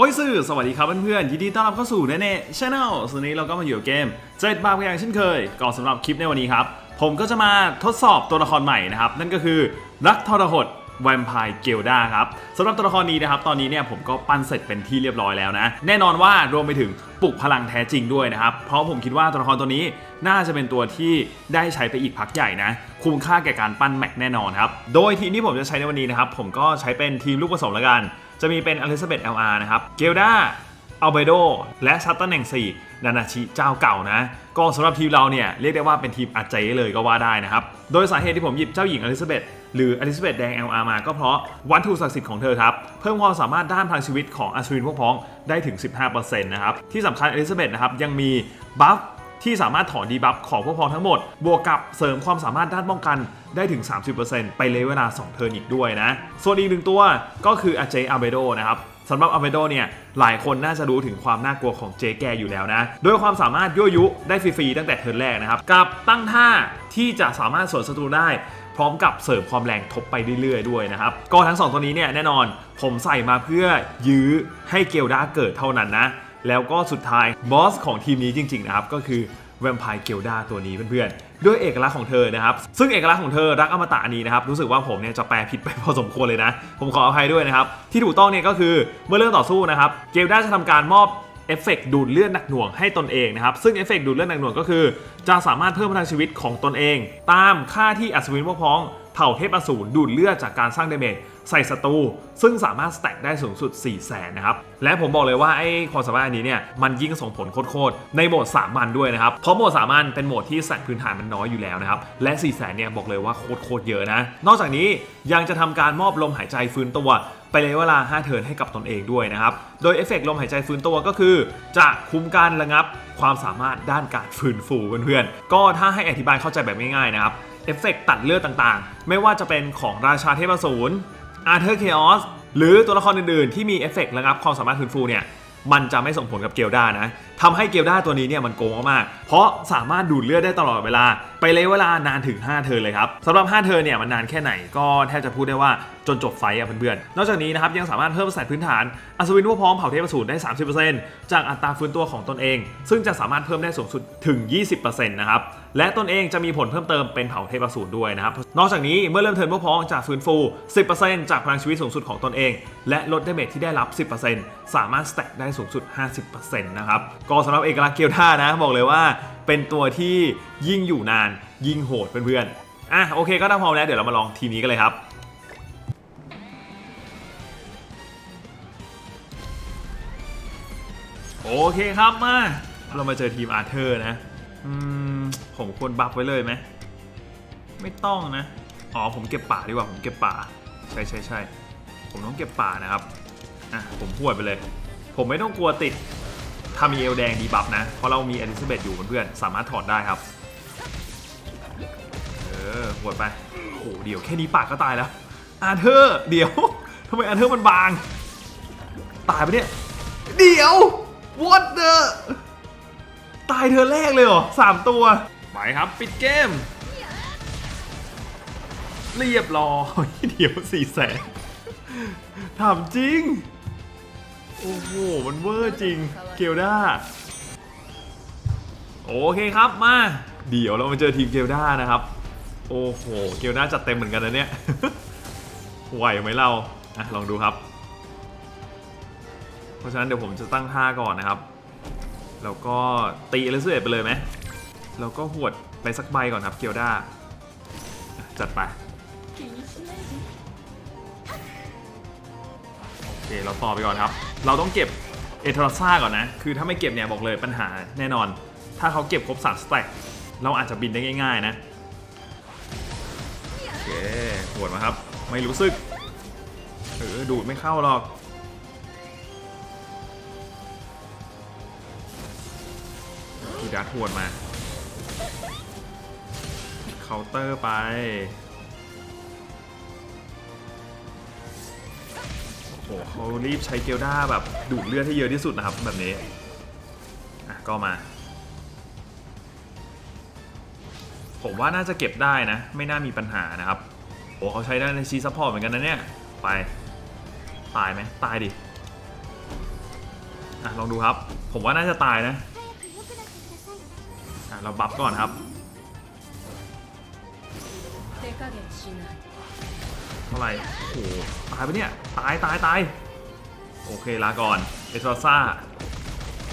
โอ้ยสื่อสวัสดีครับเพื่อนๆยินดีต้อนรับเข้าสู่เนเน่ชาแนลวันนี้เราก็มาอยู่กับเกมเจ็ดบาร์อย่างเช่นเคยก่อนสำหรับคลิปในวันนี้ครับ ผมก็จะมาทดสอบตัวละครใหม่นะครับ นั่นก็คือรักทรหดแวมไพร์เกลดาครับสำหรับตัวละครนี้นะครับ ตอนนี้เนี่ยผมก็ปั้นเสร็จเป็นที่เรียบร้อยแล้วนะ แน่นอนว่ารวมไปถึงปลุกพลังแท้จริงด้วยนะครับ เพราะผมคิดว่าตัวละครตัวนี้น่าจะเป็นตัวที่ได้ใช้ไปอีกพักใหญ่นะ คุ้มค่าแก่การปั้นแม็กแน่นอนครับ โดยทีมที่ผมจะใช้ในวันนี้นะครับ ผมก็ใช้เป็นทีมลูกผสมล้วกัน จะมีเป็นอลิซาเบธ LR นะครับ เกลดาอัลเบโด และชัตตำแหน่ง4นานาชิเจ้าเก่านะ ก็สำหรับทีมเราเนี่ย เรียกได้ว่าเป็นทีมอัจเจเลยก็ว่าได้นะครับ โดยสาเหตุที่ผมหยิบเจ้าหญิงอลิซาเบธหรืออลิซาเบธแดง LR มาก็เพราะวัตถุศักดิ์สิทธิ์ของเธอครับ เพิ่มความสามารถด้านพลังชีวิตของอัศวินพวกพ้องได้ถึง 15%นะครับ ที่สำคัญอลิซาเบธนะครับยังมีบัฟ ที่สามารถถอนดีบัฟของพวกพ้องทั้งหมด บวกกับเสริมความสามารถด้านป้องกันได้ถึง 30%ไปเลยเวลา 2 เทิร์นอีกด้วยนะ ส่วนอีกหนึ่งตัวก็คืออาเจอาเบโดนะครับสำหรับอาเบโดเนี่ยหลายคนน่าจะรู้ถึงความน่ากลัวของเจแกอยู่แล้วนะโดยความสามารถยั่วยุได้ฟรีๆตั้งแต่เทิร์นแรกนะครับกับตั้งท่าที่จะสามารถสวนศัตรูได้พร้อมกับเสริมความแรงทบไปเรื่อยๆด้วยนะครับก็ทั้งสองตัวนี้เนี่ยแน่นอนผมใส่มาเพื่อยื้อให้เกลดาเกิดเท่านั้นนะ แล้วก็สุดท้ายบอสของทีมนี้จริงๆนะครับก็คือแวมไพร์เกลดาตัวนี้เพื่อนๆ ด้วยเอกลักษณ์ของเธอนะครับ ซึ่งเอกลักษณ์ของเธอรักอมตะนี้นะครับ รู้สึกว่าผมเนี่ยจะแปลผิดไปพอสมควรเลยนะ ผมขออภัยด้วยนะครับ ที่ถูกต้องเนี่ยก็คือเมื่อเริ่มต่อสู้นะครับ เกลดาจะทำการมอบเอฟเฟกต์ดูดเลือดหนักหน่วงให้ตนเองนะครับ ซึ่งเอฟเฟกต์ดูดเลือดหนักหน่วงก็คือ จะสามารถเพิ่มพลังชีวิตของตนเอง ตามค่าที่อัศวินพวกพ้องเผ่าเทพอสูรดูดเลือดจากการสร้างเดเมจ ใส่ศัตรูซึ่งสามารถสแต็กได้สูงสุด 4 0 0แสนนะครับ และผมบอกเลยว่าไอ้ความสามารถอันนี้เนี่ยมันยิ่งส่งผลโคตรๆในโหมด3มันด้วยนะครับ เพราะโหมด3มันเป็นโหมดที่สแต็กพื้นฐานมันน้อยอยู่แล้วนะครับ และ 4 0 0แสนเนี่ยบอกเลยว่าโคตรๆเยอะนะ นอกจากนี้ยังจะทำการมอบลมหายใจฟื้นตัวไปเลยเวลา 5 เทิร์นให้กับตนเองด้วยนะครับ โดยเอฟเฟกต์ลมหายใจฟื้นตัวก็คือ จะคุ้มการระงับความสามารถด้านการฟื้นฟูเพื่อนๆ ก็ถ้าให้อธิบายเข้าใจแบบง่ายๆนะครับ เอฟเฟกต์ตัดเลือดต่างๆ ไม่ว่าจะเป็นของราชาเทพสูร อาร์เธอร์เคออสหรือตัวละครอื่นๆ ที่มีเอฟเฟกต์ระงับความสามารถฟื้นฟูเนี่ยมันจะไม่ส่งผลกับเกลดานะ ทำให้เกลด้าตัวนี้เนี่ยมันโกงมากๆเพราะสามารถดูดเลือดได้ตลอดเวลา ไปเลยเวลานานถึง 5 เทิร์นเลยครับสำหรับ 5 เทิร์นเนี่ยมันนานแค่ไหนก็แทบจะพูดได้ว่าจนจบไฟต์อะเพื่อนๆ นอกจากนี้นะครับยังสามารถเพิ่มสายพื้นฐานอัศวินพวกพ้องเผ่าเทพสูตรได้ 30%จากอัตราฟื้นตัวของตนเอง ซึ่งจะสามารถเพิ่มได้สูงสุดถึง 20%นะครับและตนเองจะมีผลเพิ่มเติมเป็นเผ่าเทพสูตรด้วยนะครับ นอกจากนี้เมื่อเริ่มเทิร์นพวกพ้องจะฟื้นฟู 10%จากพลังชีวิตสูงสุดของตนเอง และลดดาเมจที่ได้รับ 10%สามารถสแต็กได้สูงสุด 50%นะครับก็สำหรับเอกลักษณ์เกียวท่านะ บอกเลยว่าเป็นตัวที่ยิ่งอยู่นานยิ่งโหดเพื่อนๆอะโอเคก็ถ้าพร้อมแล้วเดี๋ยวเรามาลองทีมนี้กันเลยครับโอเคครับมาเรามาเจอทีมอาร์เธอร์นะผมควรบัฟไว้เลยไหมไม่ต้องนะอ๋อผมเก็บป่าดีกว่าผมเก็บป่าใช่ใช่ใช่ผมต้องเก็บป่านะครับอะผมพวดไปเลย ผมไม่ต้องกลัวติด ทามีเอลแดงดีบัฟนะ เพราะเรามีอลิซาเบธอยู่เพื่อนๆสามารถถอดได้ครับ เออหวดไปโอ้เดี๋ยวแค่นี้ปากก็ตายแล้ว อาเธอร์ เดี๋ยวทำไมอาเธอร์มันบาง ตายไปเนี่ย เดี๋ยว what the ตายเธอแรกเลยเหรอสามตัวไปครับ ปิดเกม เรียบร้อย เดี๋ยวสี่แสนถามจริง โอ้โห มันเวอร์จริง เกลด้า โอเคครับมา เดี๋ยวเรามาเจอทีมเกลด้านะครับ โอ้โห เกลด้าจัดเต็มเหมือนกันนะเนี่ย ไหวไหมเราอะลองดูครับ เพราะฉะนั้นเดี๋ยวผมจะตั้งท่าก่อนนะครับ แล้วก็ตีเลเซอร์ไปเลยไหมแล้วก็หวดไปสักใบก่อนครับเกียวด้า จัดไป เคเราต่อไปก่อนครับ เราต้องเก็บเอทราซ่าก่อนนะ คือถ้าไม่เก็บเนี่ยบอกเลยปัญหาแน่นอน ถ้าเขาเก็บครบ3สแต็กเราอาจจะบินได้ง่าย ๆ นะ โอเคปวดมาครับ ไม่รู้สึก เออ ดูดไม่เข้าหรอก พี่ดัดหวดมา เคาน์เตอร์ไป โอ้เขารีบใช้เกลด้าแบบดูดเลือดให้เยอะที่สุดนะครับแบบนี้อะก็มา ผมว่าน่าจะเก็บได้นะ ไม่น่ามีปัญหานะครับโอ้เขาใช้ได้ในซีซัพพอร์ตเหมือนกันนะเนี่ย ไป ตายไหมตายดิอะลองดูครับ ผมว่าน่าจะตายนะอะเราบัฟก่อนครับ เท่าไหร่โอ้โหตายไปะเนี่ย ตายตายตายโอเคลาก่อนเอสโรซ่า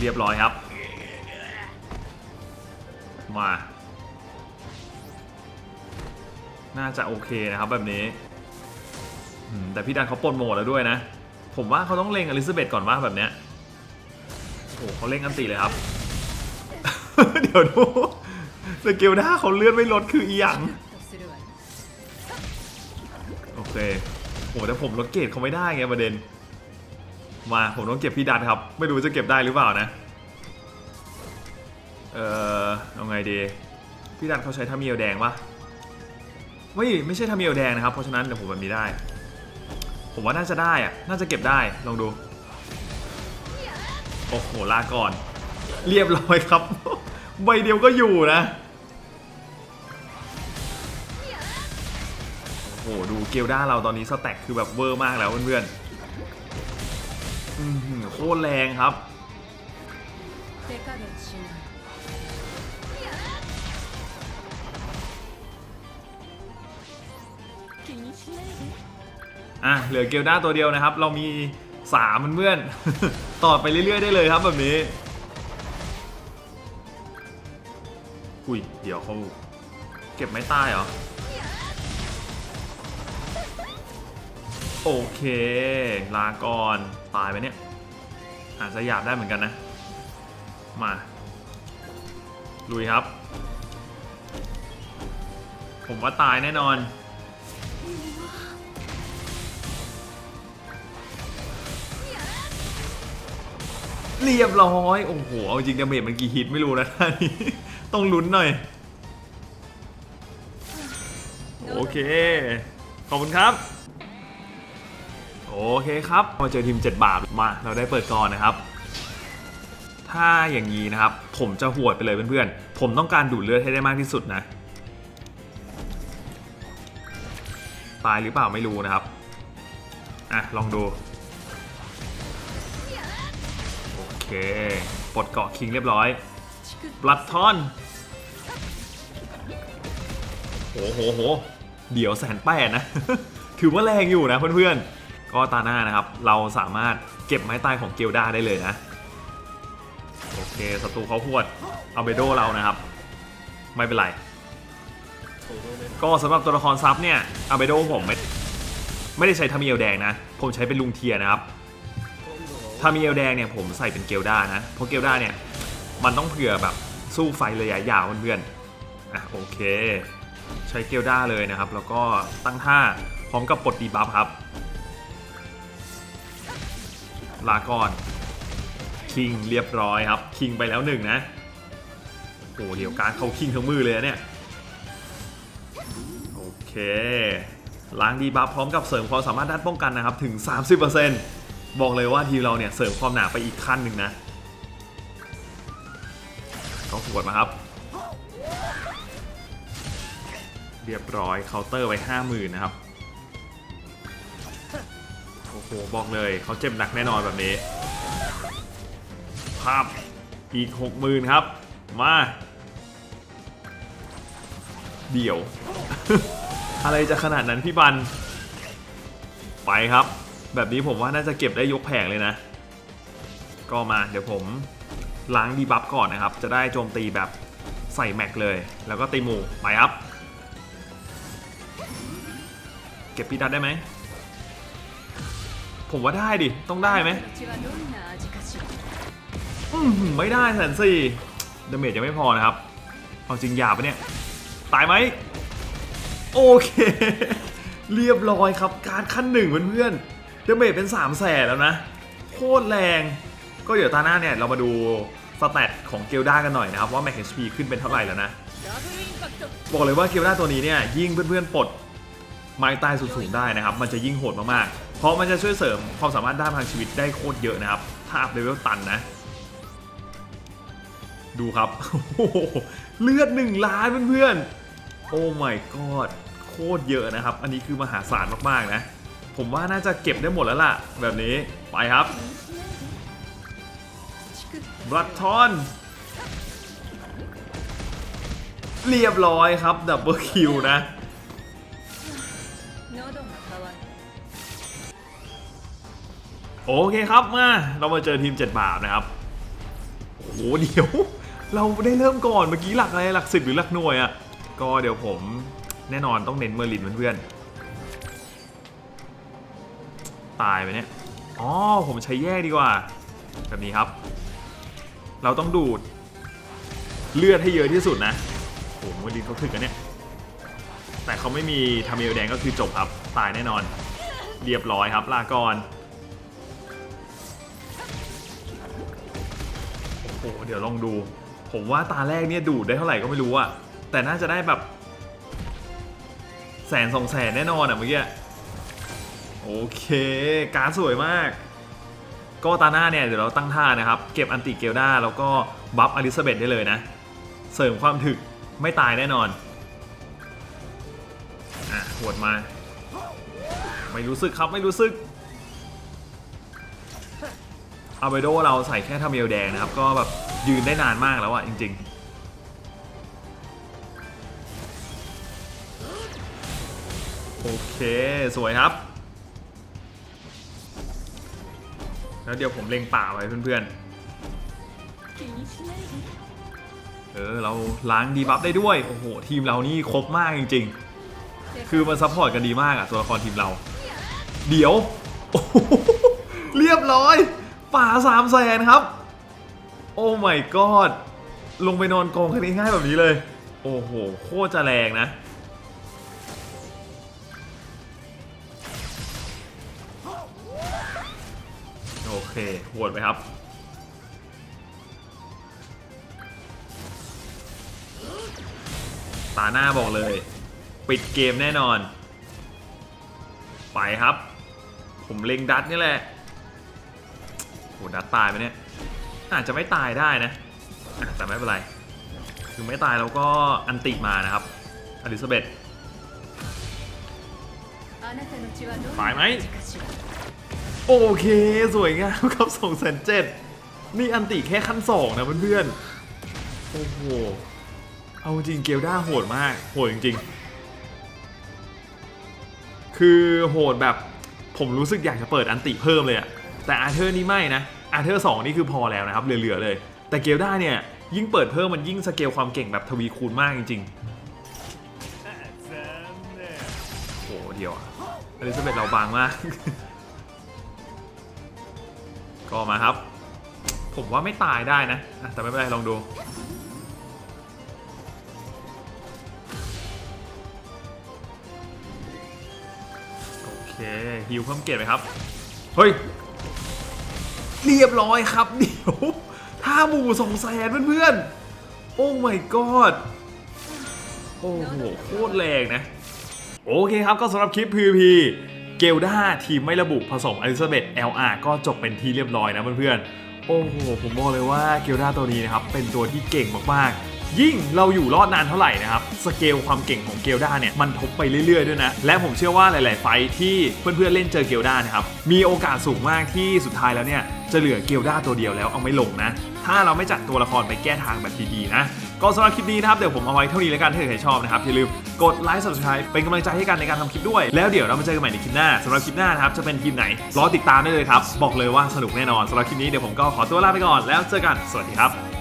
เรียบร้อยครับ มา น่าจะโอเคนะครับแบบนี้ แต่พี่ดันเขาปนโหมดแล้วด้วยนะ ผมว่าเขาต้องเล็งอลิซาเบธก่อนว่าแบบเนี้ยโอ้โหเขาเล็งอันตีเลยครับ เดี๋ยวดูสเกลด้าเขาเลื่อนไม่ลดคืออีหยัง แต่ผมลดเกรดเขาไม่ได้ไงประเด็น มาผมต้องเก็บพี่ดันครับ ไม่รู้จะเก็บได้หรือเปล่านะ เออเอาไงดีพี่ดันเขาใช้ทามิเอลแดงปะไม่ไม่ใช่ทามิเอลแดงนะครับ เพราะฉะนั้นเดี๋ยวผมแบบนี้ได้ ผมว่าน่าจะได้อะน่าจะเก็บได้ลองดู โอ้โหลาก่อน เรียบร้อยครับ ใบเดียวก็อยู่นะ โหดูเกลด้าเราตอนนี้สแต็กคือแบบเวอร์มากแล้วเพื่อนๆโคตรแรงครับอะเหลือเกลด้าตัวเดียวนะครับ เรามีสามเพื่อนต่อไปเรื่อยๆได้เลยครับแบบนี้อุ้ยเดี๋ยวเขาเก็บไม้ใต้เหรอ โอเค ลาก่อน ตายไปเนี่ย อาจจะหยาบได้เหมือนกันนะ มา ลุยครับ ผมว่าตายแน่นอน เรียบร้อย โอ้โห เอาจริงดาเมจมันกี่ฮิตไม่รู้นะท่านี้ ต้องลุ้นหน่อย โอเค ขอบคุณครับ โอเคครับ มาเจอทีม 7 บาทมา เราได้เปิดก่อนนะครับ ถ้าอย่างนี้นะครับ ผมจะหวดไปเลยเพื่อนๆ ผมต้องการดูดเลือดให้ได้มากที่สุดนะ ตายหรือเปล่าไม่รู้นะครับ อะ ลองดู โอเค ปลดเกาะคิงเรียบร้อยปลัดทอนโหโหโห เดี๋ยวแสนแปดนะ ถือว่าแรงอยู่นะเพื่อนๆ ก็ตาหน้านะครับ เราสามารถเก็บไม้ตายของเกลดาได้เลยนะ โอเคศัตรูเขาพวดเอาเบโดเรานะครับ ไม่เป็นไร ก็สำหรับตัวละครซับเนี่ยอาเบโดผมไม่ไม่ได้ใช้ทามิเอลแดงนะ ผมใช้เป็นลุงเทียนะครับทามิเอลแดงเนี่ยผมใส่เป็นเกลดานะ เพราะเกลดาเนี่ยมันต้องเผื่อแบบสู้ไฟระยะยาวเพื่อนๆอะโอเค ใช้เกลด้าเลยนะครับ แล้วก็ตั้งท่าพร้อมกับปลดดีบัฟครับ ลาก่อนคิงเรียบร้อยครับคิงไปแล้วหนึ่งนะโอ้เดี๋ยวการเขาคิงทั้งมือเลยเนี่ยโอเคล้างดีบัฟพร้อมกับเสริมความสามารถด้านป้องกันนะครับถึง 30%บอกเลยว่าทีมเราเนี่ยเสริมความหนาไปอีกขั้นหนึ่งนะเขาขวดมาครับ เรียบร้อยเคาน์เตอร์ไว้ห้าหมื่นนะครับ โอ้โหบอกเลยเขาเจ็บหนักแน่นอนแบบนี้ ภาพอีกหกหมื่นครับ มา เดี๋ยว อะไรจะขนาดนั้นพี่บัน ไปครับ แบบนี้ผมว่าน่าจะเก็บได้ยกแผงเลยนะ ก็มาเดี๋ยวผมล้างดีบัฟก่อนนะครับ จะได้โจมตีแบบใส่แม็กเลย แล้วก็ตีหมูไปครับ เก็บพีดัดได้ไหม ผมว่าได้ดิ ต้องได้ไหมไม่ได้แสนสี่ดาเมจยังไม่พอนะครับ เอาจริงหยาบปะเนี่ย ตายไหม โอเค เรียบร้อยครับ การขั้นหนึ่งเพื่อนๆดาเมจเป็น3ามแสนแล้วนะ โคตรแรง ก็เดี๋ยวตาหน้าเนี่ย เรามาดูสเตตของเกลด้ากันหน่อยนะครับ ว่าแม็ก HP ขึ้นเป็นเท่าไหร่แล้วนะ บอกเลยว่าเกลด้าตัวนี้เนี่ย ยิ่งเพื่อนๆปลดไม้ตายสูงๆได้นะครับ มันจะยิ่งโหดมากๆ พราะมันจะช่วยเสริมความสามารถด้านทางชีวิตได้โคตรเยอะนะครับ ถ้าอัพเลเวลตันนะ ดูครับ เลือดหนึ่งล้านเพื่อนๆ โอ้ my god โคตรเยอะนะครับ อันนี้คือมหาศาลมากๆนะ ผมว่าน่าจะเก็บได้หมดแล้วล่ะ แบบนี้ ไปครับบลัดทอนเรียบร้อยครับ ดับเบิลคิวนะ โอเคครับมาเรามาเจอทีม7บาปนะครับโอ้โหเดี๋ยว เราได้เริ่มก่อนเมื่อกี้หลักอะไรหลักสิบหรือหลักหน่วยอะ่ะก็เดี๋ยวผมแน่นอนต้องเน้นเมอร์ลินเพื่อนๆตายไปเนี่ยอ๋อผมใช้แยกดีกว่า แบบนี้ครับ เราต้องดูด เลือดให้เยอะที่สุดนะโอ้โหเมอร์ลินเขาถึกกันเนี่ยแต่เขาไม่มีทามิลแดงก็คือจบครับตายแน่นอน เรียบร้อยครับลาก่อน หเดี๋ยวลองดู ผมว่าตาแรกเนี่ยดูดได้เท่าไหร่ก็ไม่รู้อะแต่น่าจะได้แบบแสนสองแสนแน่นอนอะเมื่อกี้โอเค การสวยมาก ก็ตาหน้าเนี่ยเดี๋ยวเราตั้งท่านะครับ เก็บอันติเกลดาแล้วก็บัฟอลิซาเบธได้เลยนะ เสริมความถึกไม่ตายแน่นอนอะหวดมา ไม่รู้สึกครับไม่รู้สึก อัลเบโดเราใส่แค่ทาเมลแดงนะครับ ก็แบบยืนได้นานมากแล้วอะจริง ๆโอเค สวยครับ แล้วเดี๋ยวผมเล็งป่าไว้เพื่อนๆ เออ เราล้างดีบัฟได้ด้วย โอ้โห ทีมเรานี่ครบมากจริง ๆ คือมันซัพพอร์ตกันดีมากอะตัวละครทีมเรา เดี๋ยว เรียบร้อย ป่าสามแสนครับ โอ้ my god ลงไปนอนกองกันง่ายแบบนี้เลย โอ้โห โคตรจะแรงนะ โอเคหวตไปครับตาหน้าบอกเลย ปิดเกมแน่นอน ไปครับ ผมเล็งดัตนี่แหละ อ้ดัดตายไปเนี่ย อาจจะไม่ตายได้นะ แต่ไม่เป็นไร คือไม่ตายเราก็อันติมานะครับ อลิซาเบธตายไหม โอเคสวยงามครับสองแสนเจ็ดนี่อันติแค่ขั้นสองนะเพื่อนๆ โอ้โห เอาจริงเกลด้าโหดมาก โหดจริงๆ คือโหดแบบผมรู้สึกอยากจะเปิดอันติเพิ่มเลยอะแต่อาเธอร์นี่ไม่นะ อาร์เธอร์2นี่คือพอแล้วนะครับ เหลือๆเลย แต่เกลด้าเนี่ย ยิ่งเปิดเพิ่มมันยิ่งสเกลความเก่งแบบทวีคูณมากจริงๆโอ้โหเดียวอะอลิซาเบธเราบางมาก ก็มาครับ ผมว่าไม่ตายได้นะ แต่ไม่เป็นไรลองดูโอเคฮิวเพิ่มเกรดไหมครับ เฮ้ย เรียบร้อยครับ เดี๋ยวท่าหมู่สองแสนเพื่อนๆ โอ้ my god โอ้โหโคตรแรงนะ โอเคครับก็สำหรับคลิป PVP เกลด้าทีมไม่ระบุผสมอลิซาเบธ LR ก็จบเป็นที่เรียบร้อยนะเพื่อนๆ โอ้โหผมบอกเลยว่าเกลด้าตัวนี้นะครับ เป็นตัวที่เก่งมากๆ ยิ่งเราอยู่รอดนานเท่าไหร่นะครับสเกลความเก่งของเกลด้าเนี่ยมันทบไปเรื่อยๆด้วยนะ และผมเชื่อว่าหลาย ๆ ไฟที่เพื่อนๆเล่นเจอเกลด้านะครับมีโอกาสสูงมากที่สุดท้ายแล้วเนี่ยจะเหลือเกลด้าตัวเดียวแล้วเอาไม่ลงนะ ถ้าเราไม่จัดตัวละครไปแก้ทางแบบดีๆนะก็สำหรับคลิปนี้นะครับเดี๋ยวผมเอาไว้เท่านี้แล้วกันถ้าใครชอบนะครับอย่าลืมกดไลค์ subscribe เป็นกำลังใจให้กันในการทำคลิปด้วย แล้วเดี๋ยวเรามาเจอกันใหม่ในคลิปหน้าสำหรับคลิปหน้านะครับจะเป็นทีมไหนรอติดตามได้เลยครับบอกเลยว่าสนุกแน่นอนสำหรับคลิปนี้เดี๋ยวผมก็ขอตัวลาไปก่อนแล้วเจอกันสวัสดีครับ